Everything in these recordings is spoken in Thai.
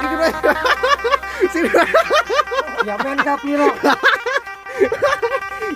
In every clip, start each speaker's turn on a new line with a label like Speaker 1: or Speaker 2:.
Speaker 1: สิขึ้นไปสิขึ้นไป
Speaker 2: อย่าแม่นครับพี่น้อง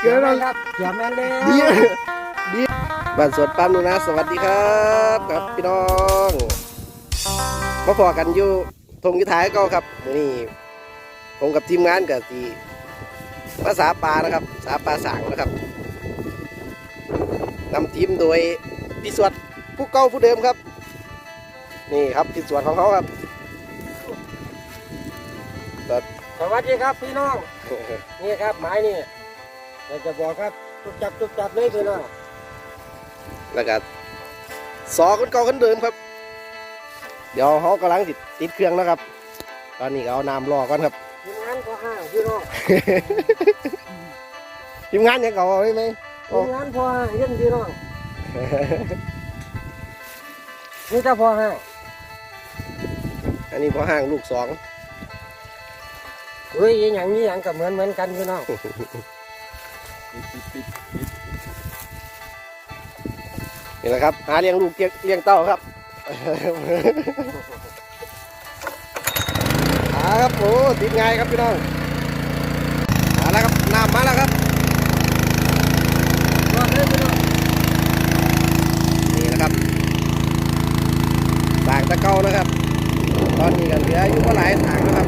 Speaker 1: เกิดอะไร
Speaker 2: ครับอย่าแม่นเลย
Speaker 1: ดีดีบ้านสวนปั๊มนูนะสวัสดีครับครับพี่น้องมาพอกันอยู่ทงยุทธายก็ครับมื้อนี้ผมกับทีมงานกับทีภาษาปลานะครับสาปลาสางนะครับนำทีมโดยพี่สวดผู้เก่าผู้เดิมครับ นี่ครับพี่สวดของเขาครับ
Speaker 2: สวัสดีครับพี่น้อง นี่ครับหมายนี่อยากจะบอกครับจุกจับจุกจับเลยพี่น้อง
Speaker 1: แล้วก็สอคนเก่าคนเดิมครับ เดี๋ยวเขากำลังติดติดเครื่องนะครับ ตอนนี้ก็เอาน้ำรอก่อนครับ
Speaker 2: ทีมงานก็ห้างพี่น้อง
Speaker 1: ทีมงานยังเก่าใช่ไหม
Speaker 2: ทีมงานพอห้างเย็นพี่น้องนี่จะพอห้าง
Speaker 1: อันนี้พอห่างลูกสอง
Speaker 2: เฮ้ยอหย่างนี้อย่างกับเหมือนเหมือนกันพี่น้อง
Speaker 1: นี่แหละครับหาเลี้ยงลูกเลี้ยงเลี้ยงเต้าครับ หาครับโอ้ติดง่ายครับพี่น้องมาแล้วครับน้ำมาแล้วครับ
Speaker 2: รอดเลยพี่น้อง
Speaker 1: นี่นะครับสางตะเกานะครับ ตอนนี้กันเหลืออยู่ก็หลายทางนะครับ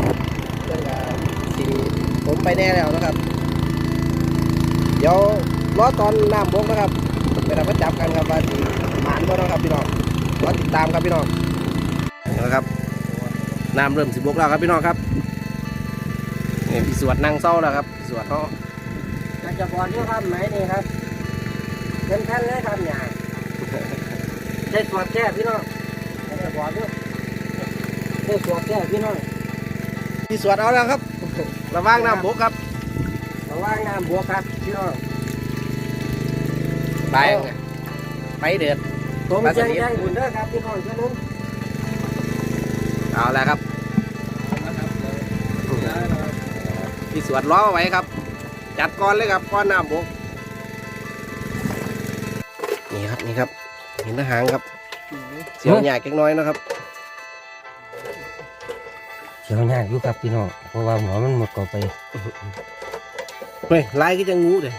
Speaker 1: เรื่องสิ่งผมไปแน่แล้วนะครับ เดี๋ยวรอตอนน้ำบกนะครับไปทำมาจับกันครับว่าสิหมานบ่เนาะครับพี่น้องรอติดตามครับพี่น้องนี่นะครับน้ำเริ่มสิบกแล้วครับพี่น้องครับนี่พี่สวดนั่งเศร้าแล้วครับพี่สวดเขา
Speaker 2: อยากจะบอกด้วยครับหมายนี่ครับเป็นแท่นเลยครับเนี่ยได้ตรวจแก้พี่น้องอยากจะบอกด้วย ได้ตรวจแก้พี่น้อง
Speaker 1: พี่สวดเอาแล้วครับ ระวังน้ำบกครับ
Speaker 2: ระว่างน้ำบวกครับพี่น้อง
Speaker 1: ไปไปเดือด
Speaker 2: ผม
Speaker 1: ปลาส
Speaker 2: แจ้งแจ้งคุณเด้อครับพี่น้องเจ้านุ่ม
Speaker 1: เอาแล้วครับพี่สวดล้อไว้ครับ จัดก้อนเลยครับก้อนน้ำบกนี่ครับนี่ครับเห็นทหางครับ เสียวใหยาเล็กน้อยนะครับ
Speaker 2: เขียวยากอยู่ครับพี่น้องเพราะว่าหัวมันหมดก่อไป
Speaker 1: เฮ้ยลายก็จะงูเลย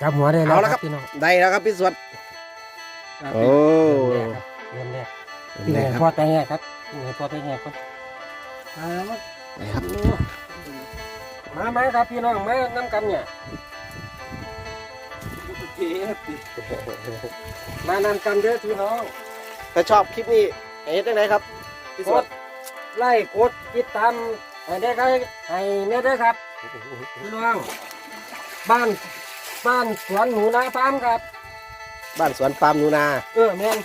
Speaker 2: จับหัวได้แล้ว
Speaker 1: เอาละครับ
Speaker 2: พี่น้อง
Speaker 1: ได้แล้วครับพี่สวดโอ้
Speaker 2: เริ่มแรก
Speaker 1: เป็น
Speaker 2: พี่
Speaker 1: ไง
Speaker 2: น้อง
Speaker 1: ครับ
Speaker 2: พ่อแต่แง่ครับพี่น้องพ่อแต่แง่ครับมาแล้วมั้ง
Speaker 1: ไหนครับ
Speaker 2: มาไหมครับพี่น้องมาน้ำกันเนี่ยมานำกันเด้อพี่น้อง
Speaker 1: ถ้าชอบคลิปนี้เฮ็ดได้ไหนครับพี่ส
Speaker 2: ก
Speaker 1: วด
Speaker 2: ด ไล่กดติดตามให้ได้ได้ให้แน่เด้อครับพี่น้องบ้านบ้านสวนหนูนาฟาร์มครับ
Speaker 1: บ้านสวนฟาร์มหนูนา
Speaker 2: เออแม่น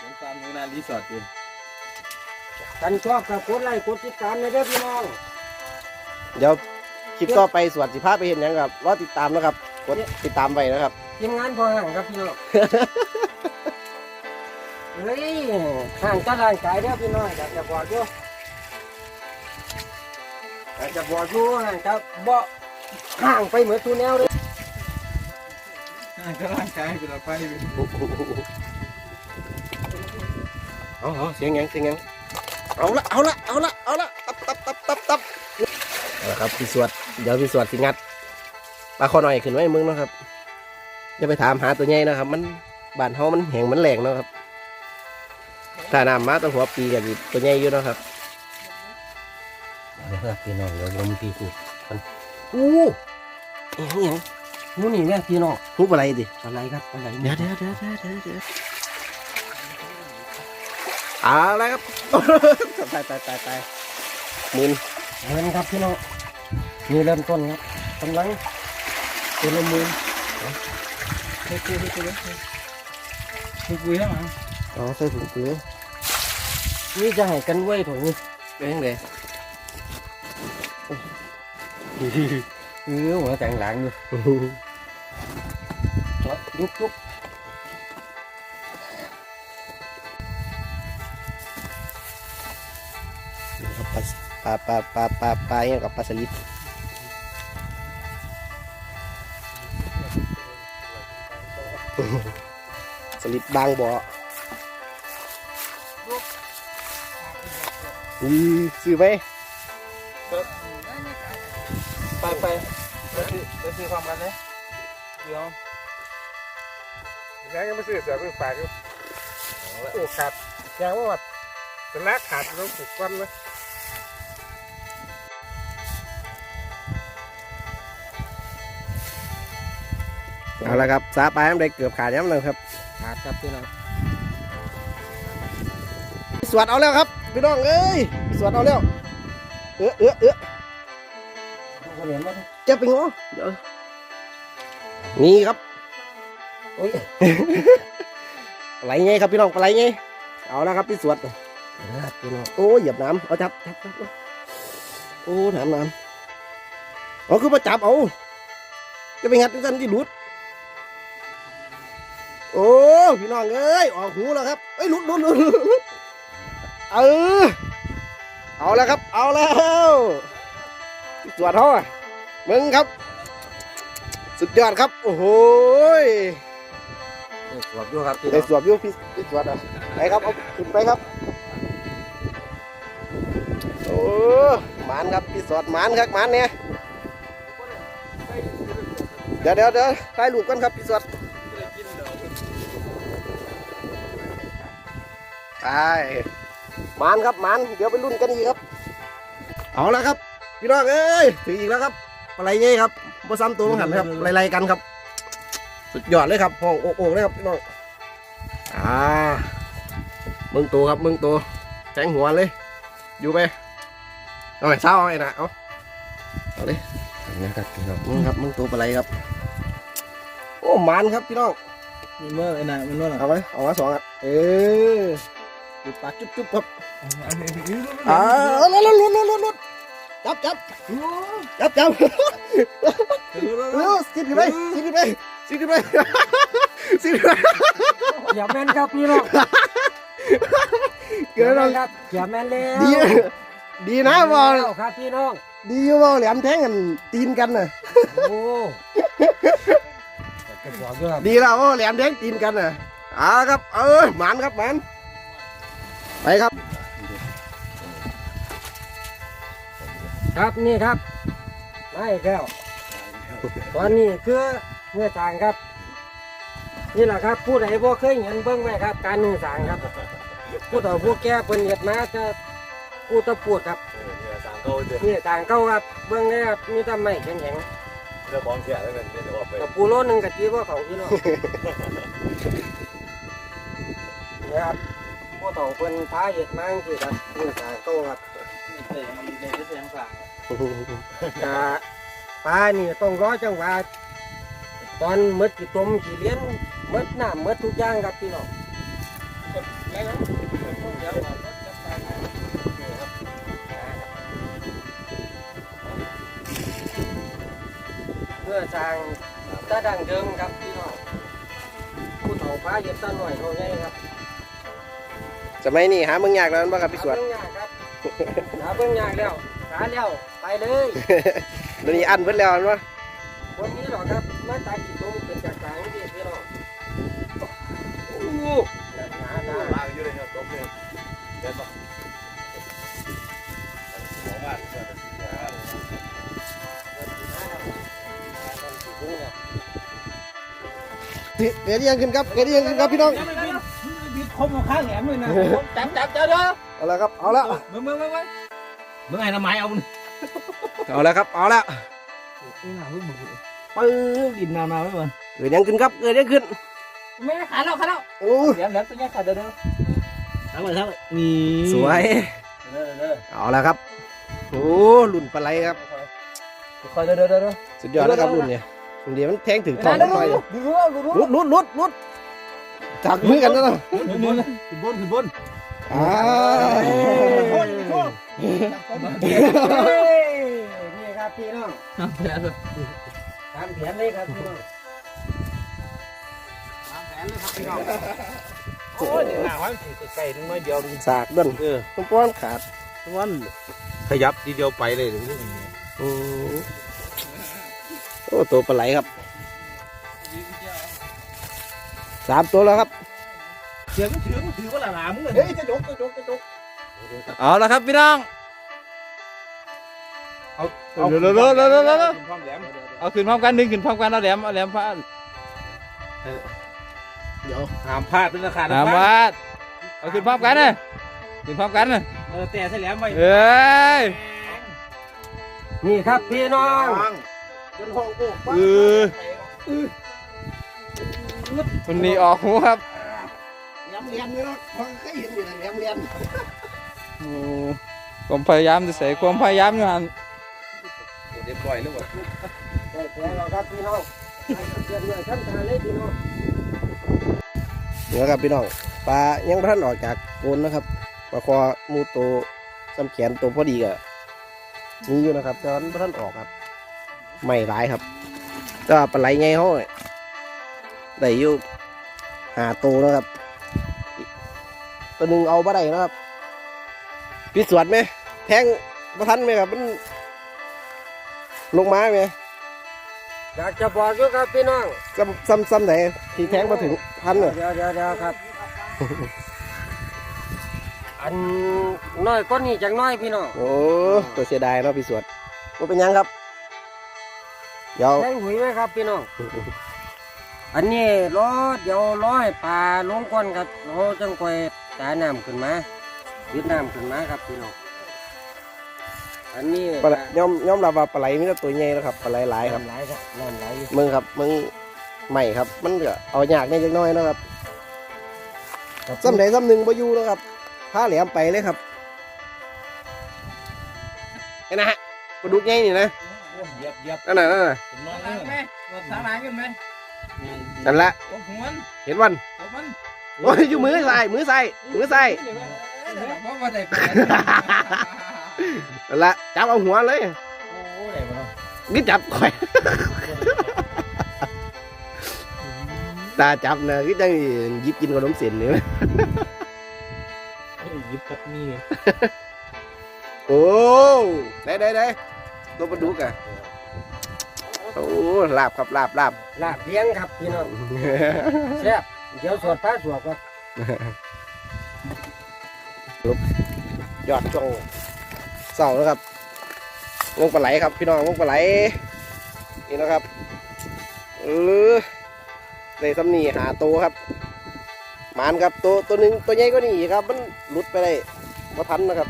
Speaker 3: สวนฟาร์มนูนารีสอร์ทดิ
Speaker 2: กันชอบกับกดไลค์กดติดตามนะเด้อพี่น้อง
Speaker 1: เดี๋ยวคลิปต่อไปสวดสิภาพไปเห็นหยังครับรอติดตามนะครับกดติดตามไปนะครับ
Speaker 2: ทีมงานพอห่างครับพี่น้อง เฮ้ยห่างจะร่างกายเด้อพี่น้องอยากจะบอกอยู่อยากจะบอกอยู่ห่างจะบ่ห่างไปเหมือนตูแนวเลย
Speaker 3: อ่าก็ร่างกายเป็นเราไป
Speaker 1: เอาเอาเสียงหยังเสียงหยังเอาละเอาละเอาละเอาละตับตับตับตับตับเอาละครับพี่สวดเดี๋ยวพี่สวดสิงัดปลาคอหน่อยขึ้นไว้มึงนะครับอย่าไปถามหาตัวใหญ่นะครับ มันบานเฮามันแหงมันแหลงนะครับ ถ้าน้ำมาตั้งหัวปีกันตัวใหญ่อยู่เนาะครับ
Speaker 2: เดี๋ยวครับพี่น้องเดี๋ยวลมพี่กู
Speaker 1: อู้เอียงเอียง
Speaker 2: นู่นนี่แม่พี่น้อง
Speaker 1: ทุบอะไรดิ
Speaker 2: อะไรครับอะไร
Speaker 1: เดี๋ยวเดี๋ยวเดี๋ยวเดี๋ยวเดี๋ยวเดี๋ยวเอาละครับตายตายตายตายมึน
Speaker 2: เห็นครับพี่น้องนี่เริ่มต้นครับกำลังตัวละหมือ
Speaker 3: ให้กูให้กูเลยให้กูให้มา
Speaker 1: อ๋อใส่ถุงมือ
Speaker 2: นี่จะให้กันไว้ถุง
Speaker 1: เป็นยังไง
Speaker 2: เออหัวแต่งหลังอยู่ยุบยุบ
Speaker 1: ครับปลาปลาปลาปลาปลาปลาอย่างกับปลาสลิดสลิดบางบ่อ อุ้ยซื้อไหม
Speaker 3: ไปไปไปซื้อไปซื้อความกันเลยเดี๋ยว
Speaker 4: ยังยังไม่ซื้อเสือไปฝากอยู่โอ้ขาดยังว่าสลักขาดต้องผูกก้อนเลย
Speaker 1: เอาละครับสาปลายน้ำได้เกือบขาดย้ำหนึ่งครับ
Speaker 2: ขาดครับพี่น้อง
Speaker 1: สวดเอาแล้วครับ พี่น้องเอ้ยสวดเอาแล้ว เออเออเออ
Speaker 2: เห็นไหม
Speaker 1: เจะไปงอเดี๋ยวนี่ครับ
Speaker 2: โอ้ย
Speaker 1: ปลาไหลไงครับพี่น้องปลาไหลไงเอาแล้วครับพี่สวดพี่น้องโอ้ยเหยียบน้ำเอาจับจับจับโอ้ถามน้ำเอาคือมาจับเอาจะไปงัดกันที่หลุดโอ้พี่น้องเอ้ยออกหูแล้วครับเอ้ยหลุดหลุดหลุดหลุด เออเอาแล้วครับ เอาแล้วพี่สวดเขาอะมึงครับ สุดยอดครับ โอ้โหย
Speaker 2: สวบอยู่ครับพี่น้
Speaker 1: ได้
Speaker 2: อง
Speaker 1: สวบอยู่พี่พี่สวดอะไปครับเอาขึ้นไปครับโอ้หมานครับพี่สวดหมานครับหมานเนี่ยเดี๋ยวเดี๋ยวเดี๋ยวถ่ายรูปกันครับพี่สวดไปห มานครับหมานเดี๋ยวไปรุ่นกันอีกครับ เอาแล้วครับ พี่น้องเอ้ยถึงอีกแล้วครับปลาไหลไงครับบ่ซ้ำตัวมั้งหันครับไล่ๆกันครับ สุดยอดเลยครับห้องโอ่งๆเลยครับพี่น้องอ่ามึงตัวครับมึงตัวแจ้งหัวเลย อยู่ไปเอาไปเช้าเอาไอ้นะเอาเอาเลยนี่ครับพี่น้องมึงครับมึงตัวปลาไหลครับ โอ้หมันครับพี่น้อง
Speaker 3: มันว่าไอ้น่ะมันว่าหรอ
Speaker 1: เอาไว้เอาไว้สองอะเออ จุดปากจุ๊บจุ๊บครับอ่าเอาแล้วแล้วลุ้นลุ้นลุ้นลุ้นจับจับจับจับเร็วสิบขึ้นไปสิบขึ้นไปสิบขึ้นไปสิบขึ้นไป
Speaker 2: อย่าแม่นครับพี่น้อง
Speaker 1: เกิดอะไร
Speaker 2: ครับอย่าแม่นแล้ว
Speaker 1: ดีดีนะบอล
Speaker 2: แล้วครับพี่น้อง
Speaker 1: ดีอยู่บอลแหลมแทงกันตีนกันน่ะ
Speaker 2: โอ้จะบอกอยู่ครับ
Speaker 1: ดีแล้วบอลแหลมแทงตีนกันน่ะเอาละครับเออหมันครับหมัน ไปครับ
Speaker 2: ครับนี่ครับไม่แก้วตอนนี้คือเนื้อสางครับ นี่แหละครับผู้ใดบ่เคยเห็นเบิ้งไว้ครับ การเนื้อสางครับ ผู้ต่อผู้แก่เพิ่นเห็ดมาจะผู้ตะปวดครับ
Speaker 4: สามเก้าเดือน
Speaker 2: นี่ต่างเก่าครับเบิ้งได้ครับมีแต่ไม้แข็ง
Speaker 4: เรื่องบองเสียแล้วกันเดี๋ยวออกไป
Speaker 2: ๆกับปูโลนึงกับจีว่าเขาพี่น้องนี่ครับ ผู้ต่อเพิ่นพาเห็ดมาจังซี่ครับเนื้อสางเก่าครับ
Speaker 3: เดี๋ยวมันเดี๋ยวจะเสียงฝาก
Speaker 2: กะปลานี่ต้องรอจังหวะตอนมดกี่ต้มกี่เลี้ยนมดน้ำมดทุกอย่างครับพี่น้องเพื่อสร้างตาดังเดิมครับพี่น้องผู้เฒ่าพาเย็ดตาหน่อยเท่านี้ครับ
Speaker 1: สมัยนี้หามึงยากแล้วมั้งครับพี่สวด
Speaker 2: หาเบิ่งยากครับหาเบิ่งยากแล้วหาแล้วไปเลย
Speaker 1: เดี๋ยวนี้อันเบิดแล้วมั้ง
Speaker 2: วันนี้หรอครับมาตากี่ต้มเป็นจากกลางนี่พี่น้องโอ้โหหนาหนา
Speaker 4: ลากอยู่เลยครับตบเลยเดี๋ยวต่อสองบาทเดี๋ยวจะซื้อหา
Speaker 1: เดี๋ยวยังขึ้นครับเดี๋ยวยังขึ้นครับพี่น้อง
Speaker 3: บิด คมของข้างแหลมเลยนะจับจับจับเด้อ
Speaker 1: เอาละครับเอาละ
Speaker 3: มึงมึงมึงมึงมึงไงน้ำไม้เอามึง
Speaker 1: เอาละครับเอาละ
Speaker 3: นี่หนามึงบึ้งปื้อกินน้ำมาไม่เหมือน
Speaker 1: เกิดยังขึ้นครับเกิดยังขึ้น
Speaker 3: ไม่ขาดแล้วขาดแล้ว
Speaker 1: โอ้
Speaker 3: แหลมแหลมตัวนี้ขาดเด้อเด้อทั้งหมดทั้งนี่
Speaker 1: สวย
Speaker 3: เด้อเด้อ
Speaker 1: เอาละครับโอ้ลุ่นปลาไหลครับ
Speaker 3: คอยเด้อเด้อเด้อ
Speaker 1: สุดยอดแล้วครับรุ่นเนี่ยเดี๋ยวมันแทงถึงท้องนิดหน่อย
Speaker 3: ดูดูดู
Speaker 1: ลุดลุดลุดลุด จับมือกันแล้วเนาะ
Speaker 3: ขึ้นบนขึ้นบนขึ้นบน
Speaker 1: อ่า
Speaker 2: นี่ครับพี่น้อง
Speaker 3: แผลเลย
Speaker 2: ตามแผนเลยครับพี่น้อง
Speaker 4: โอ้ยหน้าวันไก่นึงน้อยเดียว
Speaker 1: สากด้วย
Speaker 4: เออ
Speaker 1: ต้องป้อนขาด
Speaker 4: วันขยับทีเดียวไปเลยหรือ
Speaker 1: อืมโอ้ตัวปลาไหลครับ สามตัวแล้วครับ
Speaker 3: เสียงถือถือว่าหลามึงเลย
Speaker 1: เฮ้ยจะจกจะจกจะจก
Speaker 4: โเอา
Speaker 3: ละครับพี่น้อง
Speaker 4: เอา
Speaker 3: เร็วเร็วเร็วเร็วเร็วเร็วเร็ว
Speaker 4: ความแหลม
Speaker 3: เอาขึ้นพร้อมกันดึงขึ้นพร้อมกันเอาแหลมเอาแหลมพาด
Speaker 4: เดี๋ยวห้ามพลาดเป็นราคา
Speaker 3: น้ำวาดเอาขึ้นพร้อมกันเลยขึ้นพร้อมกันเลย
Speaker 4: เออแต่ใช่แหลมไป
Speaker 3: เอ้ย
Speaker 2: นี่ครับพี่น้อง
Speaker 1: จนห้องโอ้
Speaker 3: เออ คนนี้ออกหูครับ
Speaker 1: แหลมเรียนนี่เนาะผมเคยเห็นอยู่นะแหลมเรียน
Speaker 3: โอ้ความพยายามจะใส่ความพยายามอยู่หัน
Speaker 4: เรียบร้อยแล้ววะ
Speaker 2: ได้แล้วครับพี่น้องเดือนเดือนขั้นตาเลยพี่น้อง
Speaker 1: นี่ครับพี่น้องปลายังบ่ทันออกจากโกนนะครับปลาคอหมูโตซ้ำแขนตัวพอดีก็มีอยู่นะครับแต่ว่ามันบ่ทันออกครับไม่หลายครับแต่ว่าปลาไหลไงเขาเนี่ย ได้อยู่หาโตวนะครับ ตัวหนึ่งเอาบ่ได้นะครับพิสวดไหมแทงบ่ทันไหมครับมันลงมาไหม
Speaker 2: อยากจะบอกอยู่ครับพี่น้อง
Speaker 1: ซ้ำซ้ำซ้ำไหนที่แทงมาถึงทันเลย
Speaker 2: เดี๋ยวเดี๋ยวเดี๋ยวครับ อันน้อยก็นี่จังน้อยพี่น้อง
Speaker 1: โอ้ตัวเสียดายเนาะพี่สวดว่าเป็นหยังครับเดี๋ยว
Speaker 2: แทงหุยไหมครับพี่น้อง อันนี้รอเดี๋ยวรอให้ปลาลงก่อนครับเราจังค่อยจ่ายน้ำขึ้นมายึดน้ำขึ้นมาครับพี่น้องอันนี้
Speaker 1: ปลาไหลยอมยอมรับว่าปลาไหลมีแต่ตัวใหญ่นะครับปลาไหลหลายครับ
Speaker 2: น้ำไหลครับน้ำไหลอยู่
Speaker 1: มึงครับมึงใหม่ครับ มันก็เอายากในจักหน้อยเนาะครับซ้ำไหนซ้ำหนึ่งบ่อยู่แล้วครับผ้าแหลมไปเลยครับเห็นนะฮะปลาดุกใหญ่นี่นะ
Speaker 4: เหยียบเหยียบ
Speaker 1: นั่นน่ะนั่นน่ะ
Speaker 4: น้องไหมสาหร่ายกันไหม
Speaker 1: นั่นละ
Speaker 4: ตบหัว
Speaker 1: เห็นวัน
Speaker 4: ตบมัน
Speaker 1: โอ้ยอยู่มือใส่มือใส่มือใส่
Speaker 4: เพราะว่าได้ปลา
Speaker 1: นั่นละจับเอาหัวเลย
Speaker 4: โอ้ได้ปลา
Speaker 1: นึกจับข่อยตาจับนะก็จังหยิบกินขนมเส้นนี่ไหม
Speaker 4: ยิบกับนี่
Speaker 1: โอ้ได้ได้ได้ตัวปลาดุกอะ โอ้ลาบครับลาบลาบ
Speaker 2: ลาบเลี้ยงครับพี่น้องแซ่บเดี๋ยวสวดพระสวดครับ
Speaker 1: ยอดช่วงเสาร์นะครับลงปลาไหลครับพี่น้องลงปลาไหลนี่นะครับเออในสำนีหาตัวครับหมานครับตัวตัวหนึ่งตัวใหญ่ก็นี่ครับ มันหลุดไปได้มาทันนะครับ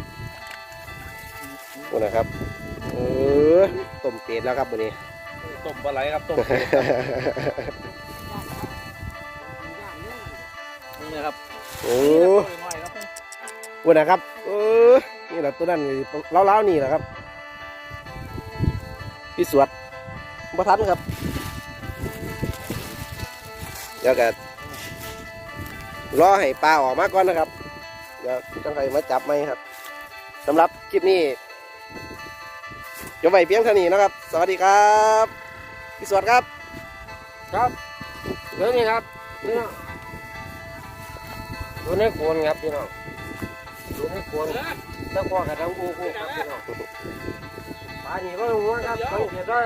Speaker 1: โอ้นะครับเออต้มเป็ดแล้วครับวันนี้
Speaker 4: ต้มปลาไหลครับต้มนี่นะครับ
Speaker 1: โอ้
Speaker 4: น้อยครับ
Speaker 1: โหนะครับเออนี่แหละตัวนั้นเล้าๆนี่แหละครับพี่สวดมาทันครับเดี๋ยวกันรอให้ปลาออกมาก่อนนะครับเดี๋ยวจังใครมาจับไหมครับสำหรับคลิปนี้จบไปเพียงเท่านี้นะครับ สวัสดีครับ พี่สวดครับ
Speaker 2: ครับเดี๋ยวนี้ครับพี่น้องดูในโคนครับพี่น้องดูในโคนตะกัวกับทั้งอูกูครับพี่น้องปลานี่ก็หัวครับต้องเสียด้วย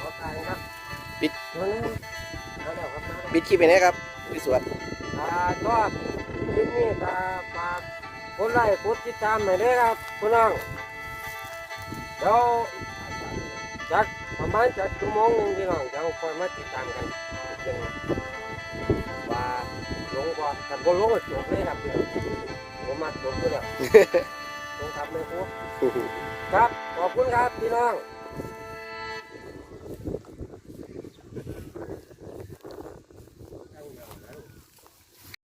Speaker 2: ขอตายครับ
Speaker 1: ปิด
Speaker 2: ตัวนี้แล้วเดี๋ยวครับมาแล้ว
Speaker 1: ปิดคลิปไปนะครับพี่สวด
Speaker 2: อ่าชอบคลิปนี้ก็ฝากกดไลค์กดติดตามหน่อยด้วยครับพี่น้องเดี๋ยว จากประมาณจากชั่วโมงหนึ่งพี่น้องเดี๋ยวคอยมาติดตามกันอีกเรื่องหนึ่งว่าลงก่อนกันบ่ลงก็จบเลยครับพี่น้องผมมาจบอยู่แล้ว ลงครับแม่ครูครับขอบคุณครับพี่น้อง